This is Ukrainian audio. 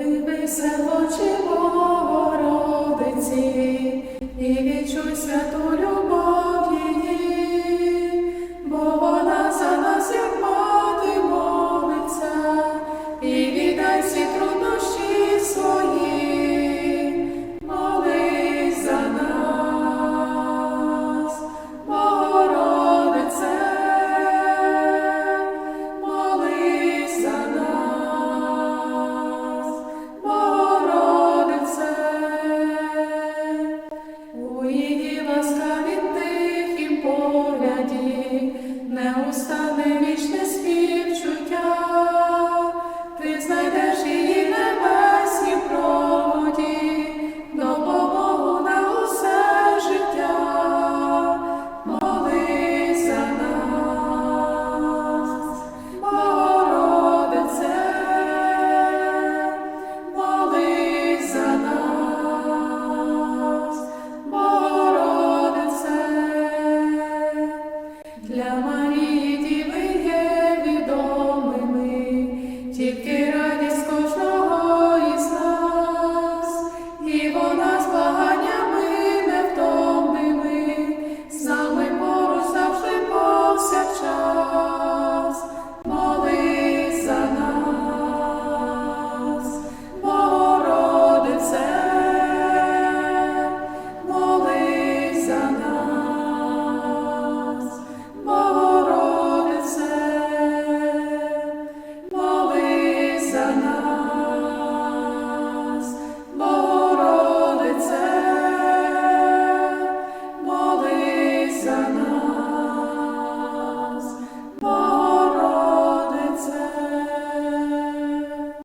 Дивися, в очі Богородиці і відчуй святу любов її, бо вона за нас, як мати молиться, і віддай всі труди